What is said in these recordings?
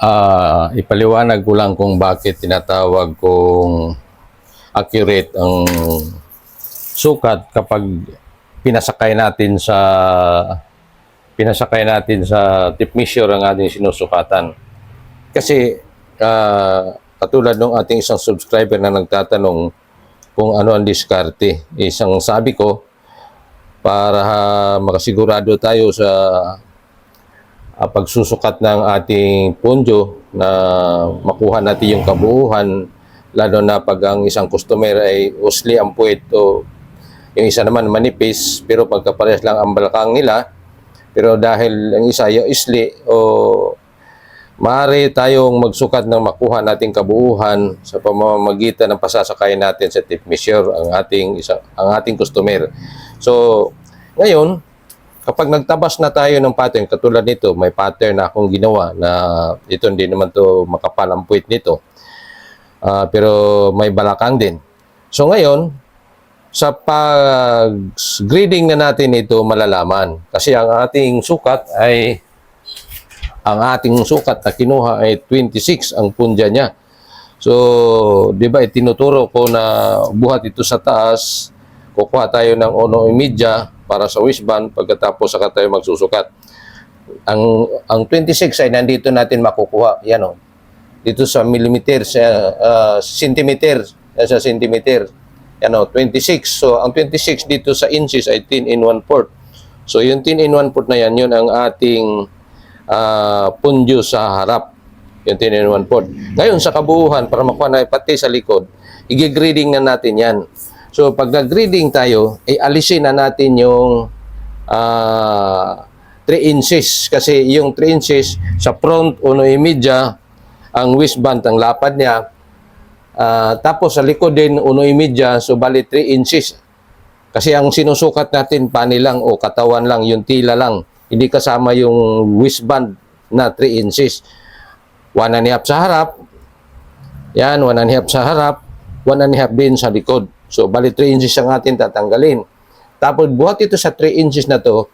Ah, ipaliwanag ko lang kung bakit tinatawag kong accurate ang sukat kapag pinasakay natin sa pinasakay natin sa tip measure ang ating sinusukatan. Kasi ah, katulad ng ating isang subscriber na nagtatanong kung ano ang diskarte, isang sabi ko para makasigurado tayo sa ah, pagsusukat ng ating ponjo na makuha natin yung kabuuhan lalo na pag ang isang customer ay usli ang puwet o yung isa naman manipis pero pagkaparehas lang ang balakang nila pero dahil ang isa yung isli o maaari tayong magsukat ng makuha nating kabuuhan sa pamamagitan ng pasasakay natin sa tip measure ang ating isa, ang ating customer. So, ngayon, kapag nagtabas na tayo ng pattern, katulad nito, may pattern na akong ginawa na ito hindi naman to makapal ang puwit nito. Ah, pero may balakang din. So ngayon, sa pag-grading na natin ito malalaman. Kasi ang ating sukat ay ang ating sukat na kinuha ay 26 ang punja niya. So, di ba, itinuturo ko na buhat ito sa taas, kukuha tayo ng ono media para sa waistband, pagkatapos saka tayo magsusukat. Ang ang 26 ay nandito natin makukuha. Yan o. Dito sa millimeter, sa ah, centimeter, ah, sa centimeter. Yan o, 26. So, ang 26 dito sa inches ay 10 in 1 fourth. So, yung 10 in 1 fourth na yan, yun ang ating ah, punjo sa harap. Yung 10 in 1 fourth. Ngayon, sa kabuuhan, para makuha na pati sa likod, i-grading na natin yan. So, pag nag-grading tayo, ay alisin na natin yung ah, 3 inches. Kasi yung 3 inches sa front, uno y media, ang waistband, ang lapad niya. Ah, tapos sa likod din, uno y media, so bali 3 inches. Kasi ang sinusukat natin, pani lang o katawan lang, yung tila lang. Hindi kasama yung waistband na 3 inches. 1 and a half sa harap. Yan, 1 and a half sa harap. 1 and a half din sa likod. So, bali 3 inches ang atin tatanggalin. Tapos, buhat ito sa 3 inches na to,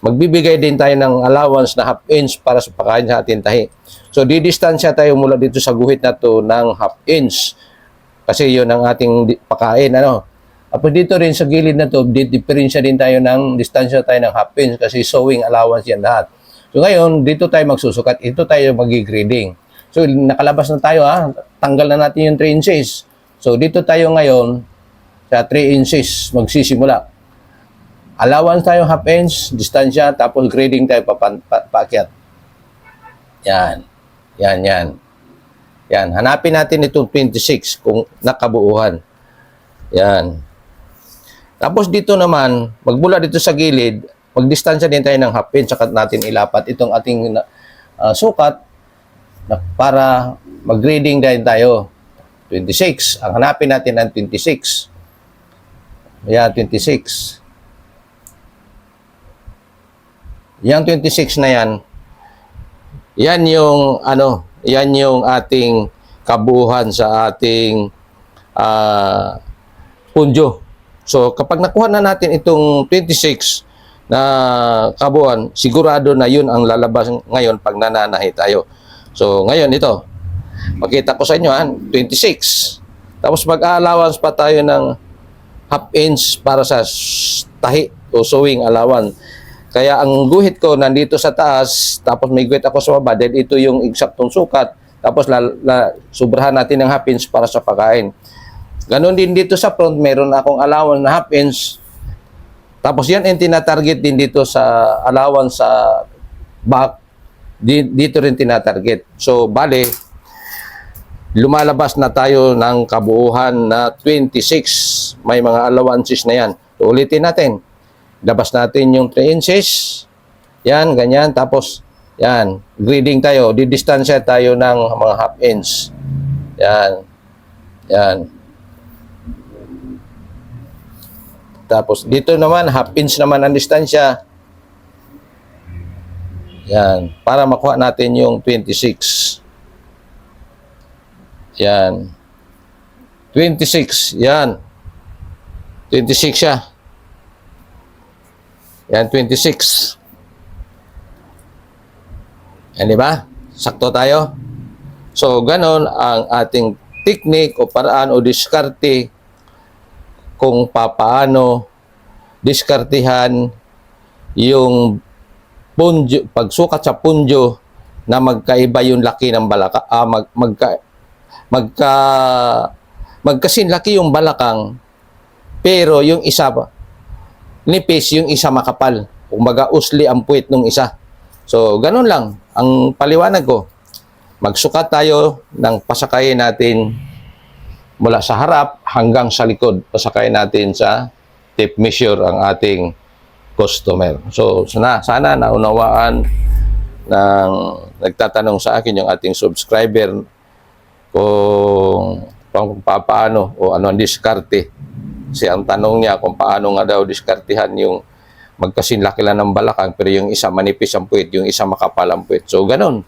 magbibigay din tayo ng allowance na half inch para sa pagkain sa ating tahi. So, didistansya tayo mula dito sa guhit na to ng half inch. Kasi yun ang ating pakain, ano. Tapos dito rin sa gilid na to, di- diferensya din tayo ng distansya tayo ng half inch kasi sewing allowance yan lahat. So ngayon, dito tayo magsusukat. Ito tayo magi-grading. So nakalabas na tayo ha. Tanggal na natin yung 3 inches. So dito tayo ngayon sa 3 inches magsisimula. Allowance tayo half inch, distansya, tapos grading tayo papan, pa. Yan. Yan, yan. Yan. Hanapin natin itong 26 kung nakabuuhan. Yan. Tapos dito naman, magbula dito sa gilid, magdistansya din tayo ng half inch, saka natin ilapat itong ating uh, sukat na para mag-grading din tayo. 26. Ang hanapin natin ang 26. Yan, 26. Yang 26 na yan, yan yung ano, yan yung ating kabuuhan sa ating ah punjo. So kapag nakuha na natin itong 26 na kabuuan, sigurado na yun ang lalabas ngayon pag nananahi tayo. So ngayon ito, makita ko sa inyo ha, 26. Tapos mag-allowance pa tayo ng half inch para sa tahi o sewing allowance. Kaya ang guhit ko nandito sa taas, tapos may guhit ako sa baba, then ito yung eksaktong sukat, tapos la, la, subrahan natin ng half inch para sa pagkain. Ganon din dito sa front, meron akong allowance na half inch. Tapos yan ang tinatarget din dito sa allowance sa back. Di- Dito rin tinatarget. So, bale, lumalabas na tayo ng kabuuhan na 26. May mga allowances na yan. So, ulitin natin. Labas natin yung 3 inches. Yan, ganyan. Tapos, yan, grading tayo. Didistansya tayo ng mga half inch. Yan. Yan. Tapos, dito naman, half inch naman ang distansya. Yan. Para makuha natin yung 26. Yan. 26. Yan. 26 siya. Yan, 26. Yan, di ba? Sakto tayo. So, ganon ang ating technique o paraan o diskarte kung papaano diskartihan yung punjo, pagsukat sa punjo na magkaiba yung laki ng balaka, ah, mag, magka, magka, magkasin laki yung balakang, pero yung isa nipis, yung isa makapal. Kumbaga, usli ang puwit ng isa. So, ganun lang. Ang paliwanag ko, magsukat tayo ng pasakayin natin mula sa harap hanggang sa likod. Pasakayin natin sa tape measure ang ating customer. So, sana, sana naunawaan ng nagtatanong sa akin yung ating subscriber kung kung paano o ano ang diskarte. Kasi ang tanong niya kung paano nga daw diskartihan yung magkasinlaki lang ng balakang pero yung isa manipis ang puwit, yung isa makapal ang puwit. So, ganun.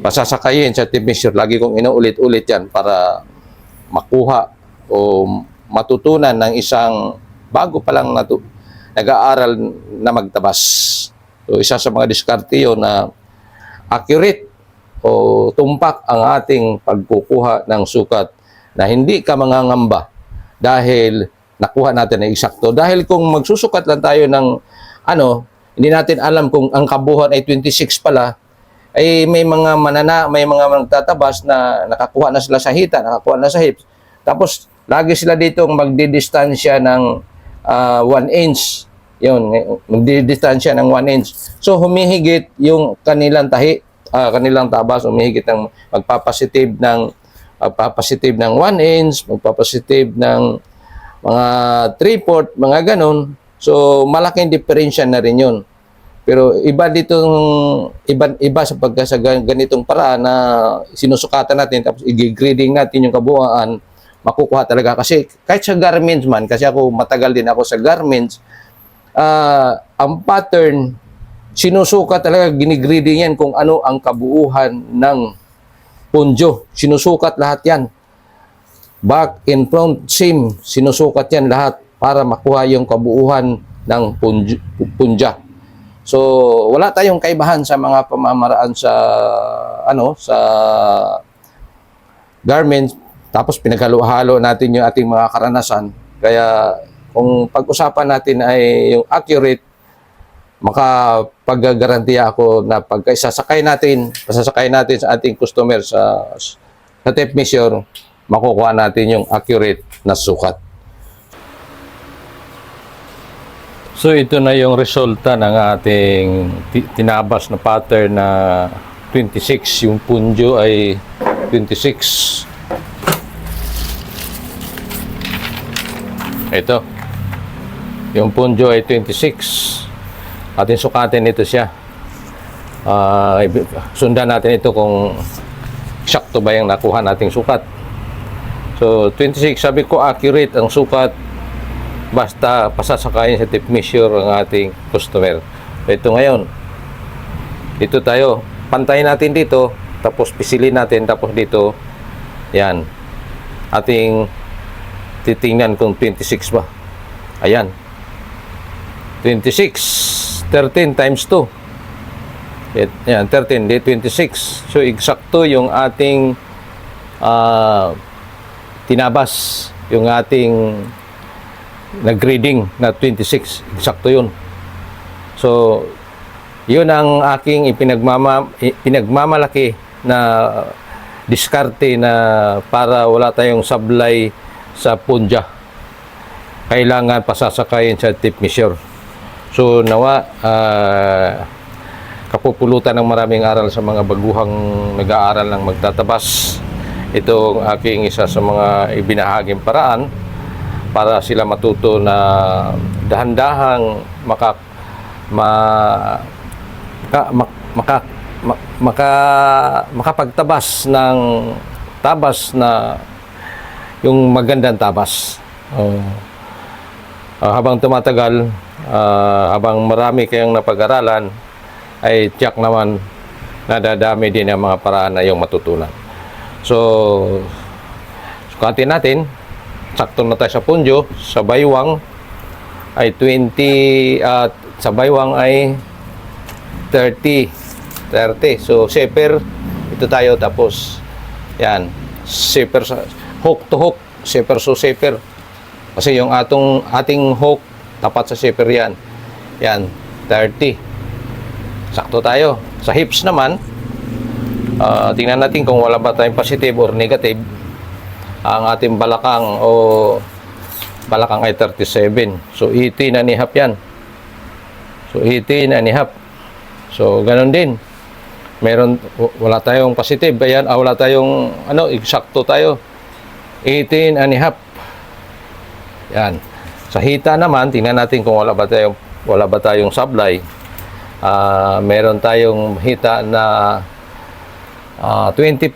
Pasasakayin sa measure. Lagi kong inuulit-ulit yan para makuha o matutunan ng isang bago pa lang natu- nag-aaral na magtabas. So, isa sa mga diskarte yun na accurate o tumpak ang ating pagkukuha ng sukat na hindi ka mangangamba dahil nakuha natin ng eksakto. Dahil kung magsusukat lang tayo ng ano, hindi natin alam kung ang kabuhan ay 26 pala, ay may mga manana, may mga magtatabas na nakakuha na sila sa hita, nakakuha na sa hips. Tapos, lagi sila dito magdidistansya ng 1 inch. Yun, magdidistansya ng 1 inch. So, humihigit yung kanilang tahi, ah, kanilang tabas, humihigit ng magpapositive ng magpapositive ng 1 inch, magpapositive ng mga 3-port, mga ganun. So, malaking diferensya na rin yun. Pero iba ditong iba iba sa pagka sa gan- ganitong paraan na sinusukatan natin tapos i-grading natin yung kabuuan makukuha talaga kasi kahit sa garments man kasi ako matagal din ako sa garments ah ang pattern sinusukat talaga ginigrading yan kung ano ang kabuuhan ng punjo. Sinusukat lahat yan. Back in front same sinusukat yan lahat para makuha yung kabuuhan ng punj- punja. So, wala tayong kaibahan sa mga pamamaraan sa ano, sa garments tapos pinaghalo-halo natin yung ating mga karanasan. Kaya kung pag-usapan natin ay yung accurate makapaggarantiya ako na pagka isasakay natin, pasasakay natin sa ating customer sa sa tape measure, makukuha natin yung accurate na sukat. So ito na yung resulta ng ating ti- tinabas na pattern na 26. Yung punjo ay 26. Ito. Yung punjo ay 26. Ating sukatin ito siya. Ibi- sundan natin ito kung sakto ba yung nakuha nating sukat. So 26, sabi ko accurate ang sukat basta pasasakayin sa tip measure ang ating customer. Ito ngayon, dito tayo, pantayin natin dito, tapos pisilin natin, tapos dito, yan, ating titingnan kung 26 ba. Ayan. 26, 13 times 2. It- Yan, 13, di 26. So, eksakto yung ating ah, tinabas, yung ating nag-reading na 26. Eksakto yun. So, yun ang aking ipinagmama, pinagmamalaki na diskarte na para wala tayong sablay sa punja. Kailangan pasasakayin sa tip measure. So, nawa, ah, kapupulutan ng maraming aral sa mga baguhang nag-aaral ng magtatabas. Ito ang aking isa sa mga ibinahaging paraan para sila matuto na dahan-dahang maka ma, ka, mak- maka, ma- maka makapagtabas ng tabas na yung magandang tabas. Oh. Ah, habang tumatagal, ah, habang marami kayong napag-aralan, ay tiyak naman nadadami din ang mga paraan na yung matutunan. So, sukatin natin, sakto na tayo sa punjo, sa baywang ay 20 at sa baywang ay 30. 30. So, seper Ito tayo tapos yan, zipper sa hook to hook, zipper so zipper. Kasi yung atong ating hook tapat sa zipper yan. Yan, 30. Sakto tayo. Sa hips naman, ah, tingnan natin kung wala ba tayong positive or negative. Ang ating balakang o balakang ay 37. So 18 and a half yan. So 18 and a half. So ganun din. Meron wala tayong positive, ayan, ah, wala tayong ano, eksakto tayo. 18 and a half. Yan. Sa hita naman, tingnan natin kung wala ba tayong wala ba tayong sablay. Ah, meron tayong hita na ah, 24.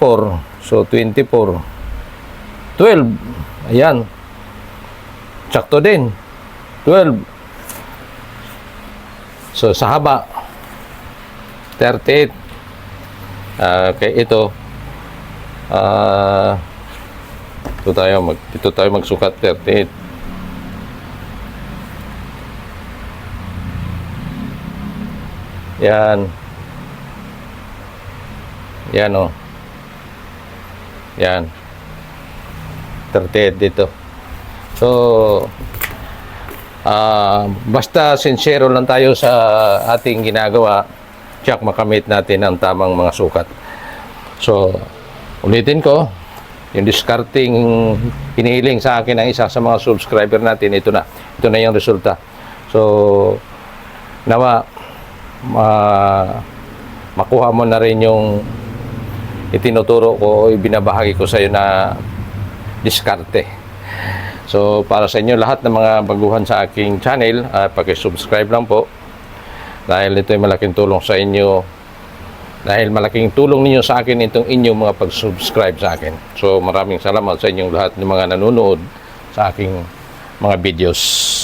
So 24. 12. Ayan. Sakto din. 12. So sa haba 38. Ah, kay ito ah ito tayo mag ito tayo magsukat 38. Yan. Yan oh. Yan. 38 dito. So, ah basta sincero lang tayo sa ating ginagawa, tiyak makamit natin ang tamang mga sukat. So, ulitin ko, yung discarding hinihiling sa akin ng isa sa mga subscriber natin, ito na. Ito na yung resulta. So, nawa, ma makuha mo na rin yung itinuturo ko o ibinabahagi ko sa iyo na diskarte. So, para sa inyo lahat ng mga baguhan sa aking channel, uh, paki-subscribe lang po. Dahil ito ay malaking tulong sa inyo. Dahil malaking tulong ninyo sa akin itong inyong mga pag-subscribe sa akin. So, maraming salamat sa inyong lahat ng mga nanonood sa aking mga videos.